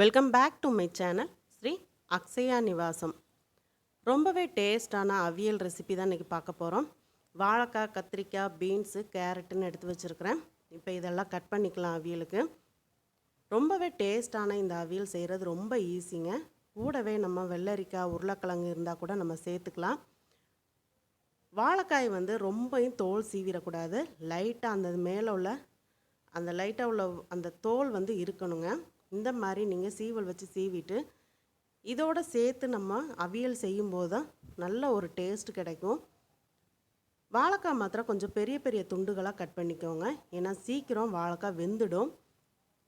Welcome back to my channel Shri Akshaya Nivasam ரொம்பவே டேஸ்டான அவியல் recipe தான் இன்றைக்கி பார்க்க போகிறோம் வாழைக்காய் கத்திரிக்காய் பீன்ஸு கேரட்டுன்னு எடுத்து வச்சுருக்கிறேன். இப்போ இதெல்லாம் கட் பண்ணிக்கலாம் அவியலுக்கு. ரொம்பவே டேஸ்டான இந்த அவியல் செய்கிறது ரொம்ப ஈஸிங்க கூடவே நம்ம வெள்ளரிக்காய் உருளைக்கிழங்கு இருந்தால் கூட நம்ம சேர்த்துக்கலாம். வாழைக்காய் வந்து ரொம்பையும் தோல் சீவிடக்கூடாது. லைட்டாக அந்த மேலே உள்ள அந்த லைட்டாக உள்ள அந்த தோல் வந்து இருக்கணுங்க. இந்த மாதிரி நீங்கள் சீவல் வச்சு சீவிட்டு இதோட சேர்த்து நம்ம அவியல் செய்யும்போது தான் நல்ல ஒரு டேஸ்ட் கிடைக்கும். வாழைக்காய் மாத்திரம் கொஞ்சம் பெரிய பெரிய துண்டுகளாக கட் பண்ணிக்கோங்க. ஏன்னா சீக்கிரம் வாழைக்காய் வெந்துடும்.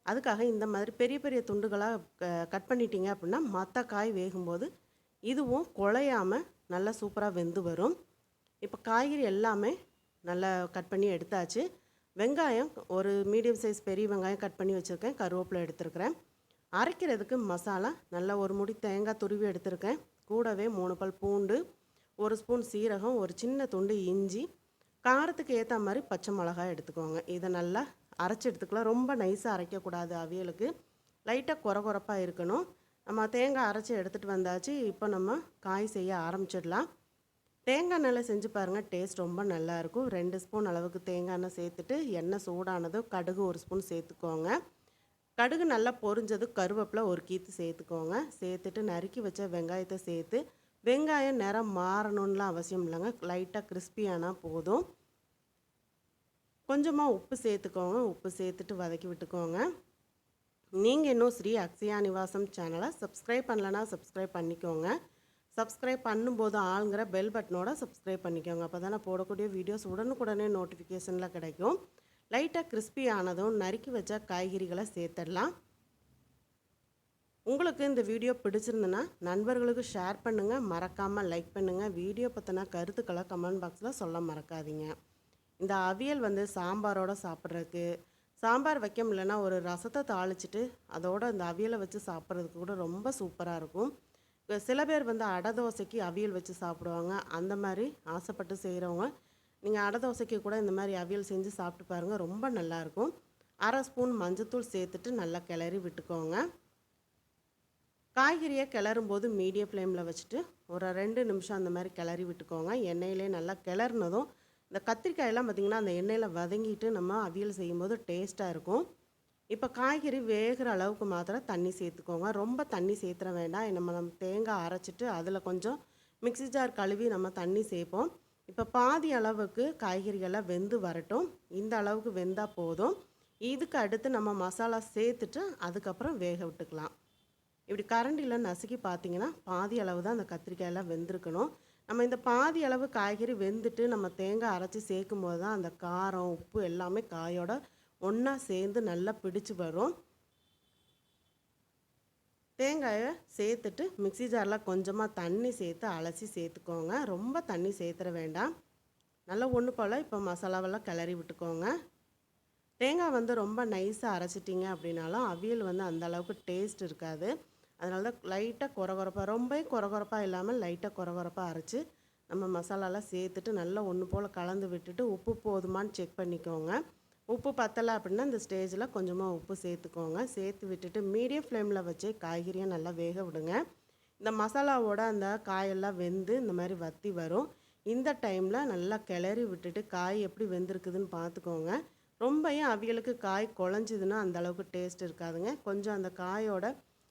அதுக்காக இந்த மாதிரி பெரிய பெரிய துண்டுகளாக கட் பண்ணிட்டீங்க அப்படின்னா மற்ற காய் வேகும்போது இதுவும் குழையாமல் நல்லா சூப்பராக வெந்து வரும். இப்போ காய்கறி எல்லாமே நல்லா கட் பண்ணி எடுத்தாச்சு. வெங்காயம் ஒரு மீடியம் சைஸ் பெரிய வெங்காயம் கட் பண்ணி வச்சுருக்கேன். கருவேப்பிலை எடுத்துருக்கிறேன். அரைக்கிறதுக்கு மசாலா நல்லா ஒரு முடி தேங்காய் துருவி எடுத்திருக்கேன். கூடவே மூணு பல் பூண்டு ஒரு ஸ்பூன் சீரகம் ஒரு சின்ன துண்டு இஞ்சி காரத்துக்கு ஏற்ற மாதிரி பச்சை மிளகாய் எடுத்துக்கோங்க. இதை நல்லா அரைச்சி எடுத்துக்கலாம். ரொம்ப நைஸாக அரைக்கக்கூடாது அவியலுக்கு. லைட்டாக குறை குறைப்பாக இருக்கணும். நம்ம தேங்காய் அரைச்சி எடுத்துகிட்டு வந்தாச்சு. இப்போ நம்ம காய் செய்ய ஆரம்பிச்சிடலாம். தேங்காய் எண்ணெயில் செஞ்சு பாருங்கள் டேஸ்ட் ரொம்ப நல்லாயிருக்கும் ரெண்டு ஸ்பூன் அளவுக்கு தேங்காய் எண்ணெய் சேர்த்துட்டு எண்ணெய் சூடானதும் கடுகு ஒரு ஸ்பூன் சேர்த்துக்கோங்க. கடுகு நல்லா பொரிஞ்சதும் கருவேப்பிலை ஒரு கீத்து சேர்த்துக்கோங்க. சேர்த்துட்டு நறுக்கி வச்ச வெங்காயத்தை சேர்த்து வெங்காயம் நிறம் மாறணும்லாம் அவசியம் இல்லைங்க. லைட்டாக கிறிஸ்பியானால் போதும். கொஞ்சமாக உப்பு சேர்த்துக்கோங்க. உப்பு சேர்த்துட்டு வதக்கி விட்டுக்கோங்க. நீங்கள் இன்னும் ஸ்ரீ அக்ஷயா நிவாசம் சேனலை சப்ஸ்கிரைப் பண்ணலன்னா சப்ஸ்கிரைப் பண்ணிக்கோங்க. சப்ஸ்கிரைப் பண்ணும்போது ஆளுங்கிற பெல் பட்டனோட சப்ஸ்கிரைப் பண்ணிக்கோங்க. அப்போ தானே போடக்கூடிய வீடியோஸ் உடனுக்குடனே நோட்டிஃபிகேஷனில் கிடைக்கும். லைட்டாக கிறிஸ்பி ஆனதும் நறுக்கி வச்ச காய்கறிகளை சேர்த்துடலாம். உங்களுக்கு இந்த வீடியோ பிடிச்சிருந்துன்னா நண்பர்களுக்கு ஷேர் பண்ணுங்கள் மறக்காமல் லைக் பண்ணுங்கள் வீடியோ பற்றின கருத்துக்களை கமெண்ட் பாக்ஸில் சொல்ல மறக்காதீங்க. இந்த அவியல் வந்து சாம்பாரோடு சாப்பிட்றதுக்கு சாம்பார் வைக்க முடியலன்னா ஒரு ரசத்தை தாளிச்சிட்டு அதோட இந்த அவியலை வச்சு சாப்பிட்றதுக்கு கூட ரொம்ப சூப்பராக இருக்கும். சில பேர் வந்து அடை தோசைக்கு அவியல் வச்சு சாப்பிடுவாங்க. அந்த மாதிரி ஆசைப்பட்டு செய்கிறவங்க நீங்கள் அடை தோசைக்கு கூட இந்த மாதிரி அவியல் செஞ்சு சாப்பிட்டு பாருங்கள் ரொம்ப நல்லாயிருக்கும் அரை ஸ்பூன் மஞ்சத்தூள் சேர்த்துட்டு நல்லா கிளறி விட்டுக்கோங்க. காய்கறியை கிளறும் போது மீடியம் ஃப்ளேமில் வச்சுட்டு ஒரு ரெண்டு நிமிஷம் அந்த மாதிரி கிளறி விட்டுக்கோங்க. எண்ணெயிலே நல்லா கிளறினதும் இந்த கத்திரிக்காயெல்லாம் பார்த்திங்கன்னா அந்த எண்ணெயில் வதங்கிட்டு நம்ம அவியல் செய்யும்போது டேஸ்ட்டாக இருக்கும். இப்போ காய்கறி வேகிற அளவுக்கு மாத்திரம் தண்ணி சேர்த்துக்கோங்க. ரொம்ப தண்ணி சேர்த்துற வேண்டாம். நம்ம நம்ம தேங்காய் அரைச்சிட்டு அதில் கொஞ்சம் மிக்ஸி ஜார் கழுவி நம்ம தண்ணி சேர்ப்போம். இப்போ பாதி அளவுக்கு காய்கறிகள்லாம் வெந்து வரட்டும். இந்த அளவுக்கு வெந்தால் போதும். இதுக்கு அடுத்து நம்ம மசாலா சேர்த்துட்டு அதுக்கப்புறம் வேக விட்டுக்கலாம். இப்படி கரண்டியில் நசுக்கி பார்த்தீங்கன்னா பாதி அளவு தான் அந்த கத்திரிக்காயெல்லாம் வெந்திருக்கணும். நம்ம இந்த பாதி அளவு காய்கறி வெந்துட்டு நம்ம தேங்காய் அரைச்சி சேர்க்கும் போது தான் அந்த காரம் உப்பு எல்லாமே காயோட ஒன்றா சேர்ந்து நல்லா பிடிச்சு வரும். தேங்காயை சேர்த்துட்டு மிக்ஸி ஜாரில் கொஞ்சமாக தண்ணி சேர்த்து அலசி சேர்த்துக்கோங்க. ரொம்ப தண்ணி சேர்த்துற வேண்டாம். நல்லா ஒன்று போல் இப்போ மசாலாவெல்லாம் கிளறி விட்டுக்கோங்க. தேங்காய் வந்து ரொம்ப நைஸாக அரைச்சிட்டிங்க அப்படின்னாலும் அவியல் வந்து அந்த அளவுக்கு டேஸ்ட் இருக்காது. அதனால தான் லைட்டாக குறகுறப்பாக ரொம்ப குறகுறப்பாக இல்லாமல் லைட்டாக குறகுறப்பாக அரைச்சி நம்ம மசாலாலாம் சேர்த்துட்டு நல்லா ஒன்று போல் கலந்து விட்டுட்டு உப்பு போதுமான்னு செக் பண்ணிக்கோங்க. உப்பு பத்தலை அப்படின்னா இந்த ஸ்டேஜில் கொஞ்சமாக உப்பு சேர்த்துக்கோங்க. சேர்த்து விட்டுட்டு மீடியம் ஃப்ளேமில் வச்சு காய்கறியை நல்லா வேக விடுங்க. இந்த மசாலாவோட அந்த காயெல்லாம் வெந்து இந்த மாதிரி வத்தி வரும். இந்த டைமில் நல்லா கிளறி விட்டுட்டு காய் எப்படி வெந்திருக்குதுன்னு பார்த்துக்கோங்க. ரொம்பயும் அவியலுக்கு காய் குழஞ்சிதுன்னா அந்த அளவுக்கு டேஸ்ட் இருக்காதுங்க. கொஞ்சம் அந்த காயோட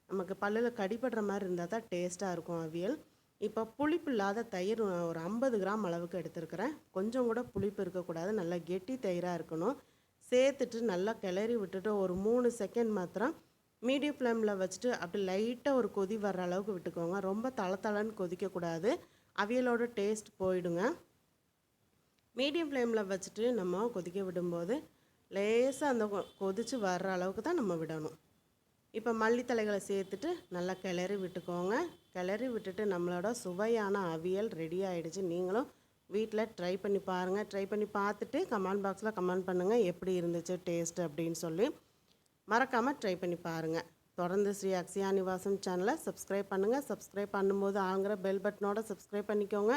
நமக்கு பல்லில் கடிப்படுற மாதிரி இருந்தால் தான் டேஸ்ட்டாக இருக்கும் அவியல். இப்போ புளிப்பு இல்லாத தயிர் ஒரு ஐம்பது கிராம் அளவுக்கு எடுத்துருக்கிறேன். கொஞ்சம் கூட புளிப்பு இருக்கக்கூடாது. நல்லா கெட்டி தயிராக இருக்கணும். சேர்த்துட்டு நல்லா கிளறி விட்டுட்டு ஒரு மூணு செகண்ட் மாத்திரம் மீடியம் ஃப்ளேமில் வச்சுட்டு அப்படி லைட்டாக ஒரு கொதி வர்ற அளவுக்கு விட்டுக்கோங்க. ரொம்ப தள தளன்னு கொதிக்கக்கூடாது அவியலோட டேஸ்ட் போயிடுங்க. மீடியம் ஃப்ளேமில் வச்சுட்டு நம்ம கொதிக்க விடும்போது லேசாக அந்த கொ- கொதிச்சு வர்ற அளவுக்கு தான் நம்ம விடணும். இப்போ மல்லித்தலைகளை சேர்த்துட்டு நல்லா கிளறி விட்டுக்கோங்க. கிளறி விட்டுட்டு நம்மளோட சுவையான அவியல் ரெடி ஆகிடுச்சு நீங்களும் வீட்டில் ட்ரை பண்ணி பாருங்கள் ட்ரை பண்ணி பார்த்துட்டு கமெண்ட் பாக்ஸில் கமெண்ட் பண்ணுங்கள் எப்படி இருந்துச்சு டேஸ்ட் அப்படின்னு சொல்லி மறக்காமல் ட்ரை பண்ணி பாருங்கள் தொடர்ந்து ஸ்ரீ அக்ஷயா நிவாசம் சேனலை சப்ஸ்கிரைப் பண்ணுங்கள் சப்ஸ்கிரைப் பண்ணும்போது ஆங்கிற பெல் பட்டனோட சப்ஸ்கிரைப் பண்ணிக்கோங்க.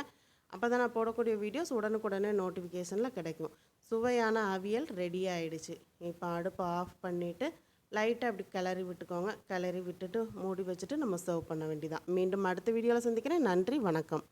அப்போ தான் நான் போடக்கூடிய வீடியோஸ் உடனுக்குடனே நோட்டிஃபிகேஷனில் கிடைக்கும். சுவையான அவியல் ரெடி ஆகிடுச்சு இப்போ அடுப்பை ஆஃப் பண்ணிவிட்டு லைட்டாக அப்படி கிளறி விட்டுக்கோங்க. கிளறி விட்டுட்டு மூடி வச்சுட்டு நம்ம சர்வ் பண்ண வேண்டியதான் மீண்டும் அடுத்த வீடியோவில் சந்திக்கிறேன். நன்றி வணக்கம்.